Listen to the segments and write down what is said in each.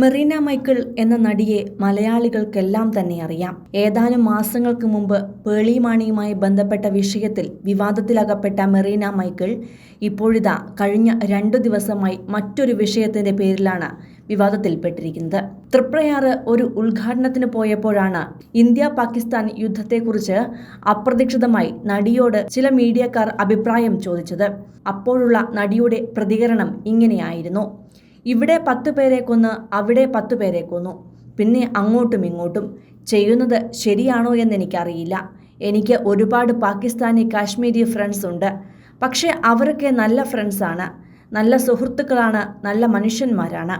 Merina Michael എന്ന നടിയെ മലയാളികൾക്കെല്ലാം തന്നെ അറിയാം. ഏതാനും മാസങ്ങൾക്ക് മുമ്പ് പേളിമാണിയുമായി ബന്ധപ്പെട്ട വിഷയത്തിൽ വിവാദത്തിലകപ്പെട്ട മെറീന മൈക്കിൾ ഇപ്പോഴിതാ കഴിഞ്ഞ രണ്ടു ദിവസമായി മറ്റൊരു വിഷയത്തിന്റെ പേരിലാണ് വിവാദത്തിൽപ്പെട്ടിരിക്കുന്നത്. തൃപ്രയാറ് ഒരു ഉദ്ഘാടനത്തിന് പോയപ്പോഴാണ് ഇന്ത്യ പാകിസ്ഥാൻ യുദ്ധത്തെക്കുറിച്ച് അപ്രതീക്ഷിതമായി നടിയോട് ചില മീഡിയക്കാർ അഭിപ്രായം ചോദിച്ചത്. അപ്പോഴുള്ള നടിയുടെ പ്രതികരണം ഇങ്ങനെയായിരുന്നു. ഇവിടെ പത്ത് പേരെ കൊന്ന് അവിടെ പത്ത് പേരെ കൊന്നു. പിന്നെ അങ്ങോട്ടും ഇങ്ങോട്ടും. ചെയ്യുന്നത് ശരിയാണോ എന്ന് എനിക്കറിയില്ല. എനിക്ക് ഒരുപാട് പാകിസ്ഥാനി കാശ്മീരി ഫ്രണ്ട്സ് ഉണ്ട്. പക്ഷേ അവരൊക്കെ നല്ല ഫ്രണ്ട്സാണ് നല്ല സുഹൃത്തുക്കളാണ് നല്ല മനുഷ്യന്മാരാണ്.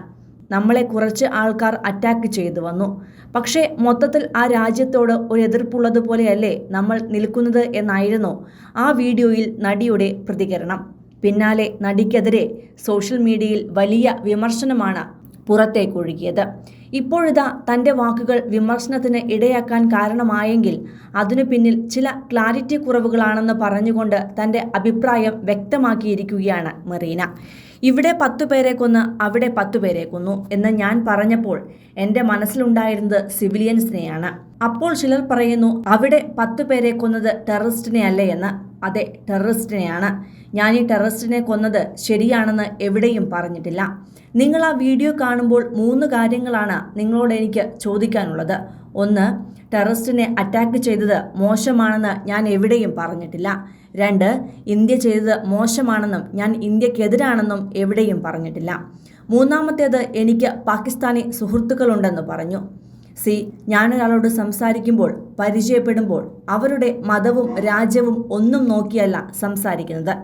നമ്മളെ കുറച്ച് ആൾക്കാർ അറ്റാക്ക് ചെയ്തു വന്നു. പക്ഷേ മൊത്തത്തിൽ ആ രാജ്യത്തോട് ഒരു എതിർപ്പുള്ളതുപോലെയല്ലേ നമ്മൾ നിൽക്കുന്നത് എന്നായിരുന്നു ആ വീഡിയോയിൽ നടിയുടെ പ്രതികരണം. പിന്നാലെ നടിക്കെതിരെ സോഷ്യൽ മീഡിയയിൽ വലിയ വിമർശനമാണ് പുറത്തേക്കൊഴുകിയത്. ഇപ്പോഴിതാ തന്റെ വാക്കുകൾ വിമർശനത്തിന് ഇടയാക്കാൻ കാരണമായെങ്കിൽ അതിനു പിന്നിൽ ചില ക്ലാരിറ്റി കുറവുകളാണെന്ന് പറഞ്ഞുകൊണ്ട് തന്റെ അഭിപ്രായം വ്യക്തമാക്കിയിരിക്കുകയാണ് മെറീന. ഇവിടെ പത്തു പേരെ കൊന്ന് അവിടെ പത്തു പേരെ കൊന്നു എന്ന് ഞാൻ പറഞ്ഞപ്പോൾ എന്റെ മനസ്സിലുണ്ടായിരുന്നത് സിവിലിയൻസിനെയാണ്. അപ്പോൾ ചിലർ പറയുന്നു അവിടെ പത്തു പേരെ കൊന്നത് ടെററിസ്റ്റിനെ അല്ലേ എന്ന്. അതെ ടെററിസ്റ്റിനെയാണ്. ഞാൻ ഈ ടെററിസ്റ്റിനെ കൊന്നത് ശരിയാണെന്ന് എവിടെയും പറഞ്ഞിട്ടില്ല. നിങ്ങൾ ആ വീഡിയോ കാണുമ്പോൾ മൂന്ന് കാര്യങ്ങളാണ് നിങ്ങളോട് എനിക്ക് ചോദിക്കാനുള്ളത്. ഒന്ന് ടെററിസ്റ്റിനെ അറ്റാക്ക് ചെയ്തത് മോശമാണെന്ന് ഞാൻ എവിടെയും പറഞ്ഞിട്ടില്ല. രണ്ട് ഇന്ത്യ ചെയ്തത് മോശമാണെന്നും ഞാൻ ഇന്ത്യക്കെതിരാണെന്നും എവിടെയും പറഞ്ഞിട്ടില്ല. മൂന്നാമത്തേത് എനിക്ക് പാകിസ്ഥാനി സുഹൃത്തുക്കളുണ്ടെന്ന് പറഞ്ഞു. സി ഞാനൊരാളോട് സംസാരിക്കുമ്പോൾ പരിചയപ്പെടുമ്പോൾ അവരുടെ മതവും രാജ്യവും ഒന്നും നോക്കിയല്ല സംസാരിക്കുന്നത്.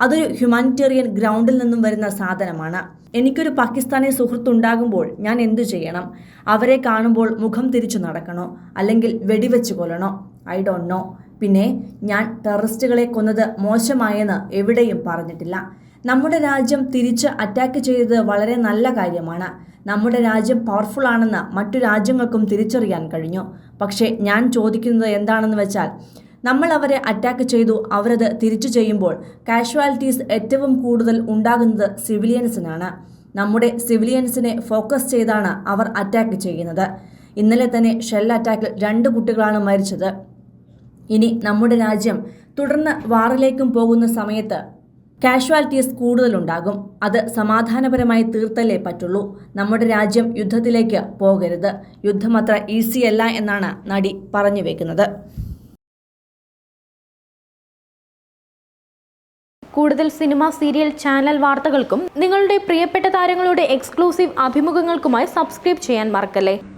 അതൊരു ഹ്യൂമാനിറ്റേറിയൻ ഗ്രൗണ്ടിൽ നിന്നും വരുന്ന സാധനമാണ്. എനിക്കൊരു പാകിസ്ഥാനി സുഹൃത്തുണ്ടാകുമ്പോൾ ഞാൻ എന്തു ചെയ്യണം? അവരെ കാണുമ്പോൾ മുഖം തിരിച്ചു നടക്കണോ? അല്ലെങ്കിൽ വെടിവെച്ച് കൊല്ലണോ? I don't know. പിന്നെ ഞാൻ ടെററിസ്റ്റുകളെ കൊന്നത് മോശമായെന്ന് എവിടെയും പറഞ്ഞിട്ടില്ല. നമ്മുടെ രാജ്യം തിരിച്ച് അറ്റാക്ക് ചെയ്തത് വളരെ നല്ല കാര്യമാണ്. നമ്മുടെ രാജ്യം പവർഫുൾ ആണെന്ന് മറ്റു രാജ്യങ്ങൾക്കും തിരിച്ചറിയാൻ കഴിഞ്ഞു. പക്ഷേ ഞാൻ ചോദിക്കുന്നത് എന്താണെന്ന് വെച്ചാൽ നമ്മൾ അവരെ അറ്റാക്ക് ചെയ്തു അവരത് തിരിച്ചു ചെയ്യുമ്പോൾ കാഷ്വാലിറ്റീസ് ഏറ്റവും കൂടുതൽ ഉണ്ടാകുന്നത് സിവിലിയൻസിനാണ് നമ്മുടെ സിവിലിയൻസിനെ ഫോക്കസ് ചെയ്താണ് അവർ അറ്റാക്ക് ചെയ്യുന്നത്. ഇന്നലെ തന്നെ ഷെൽ അറ്റാക്കിൽ രണ്ട് കുട്ടികളാണ് മരിച്ചത്. ഇനി നമ്മുടെ രാജ്യം തുടർന്ന് വാറിലേക്കും പോകുന്ന സമയത്ത് കാഷ്വാലിറ്റീസ് കൂടുതലുണ്ടാകും. അത് സമാധാനപരമായി തീർത്തല്ലേ പറ്റുള്ളൂ. നമ്മുടെ രാജ്യം യുദ്ധത്തിലേക്ക് പോകരുത്. യുദ്ധം അത്ര ഈസിയല്ല എന്നാണ് നടി പറഞ്ഞു വെക്കുന്നത്. കൂടുതൽ സിനിമ സീരിയൽ ചാനൽ വാർത്തകൾക്കും നിങ്ങളുടെ പ്രിയപ്പെട്ട താരങ്ങളുടെ എക്സ്ക്ലൂസീവ് അഭിമുഖങ്ങൾക്കുമായി സബ്സ്ക്രൈബ് ചെയ്യാൻ മറക്കല്ലേ?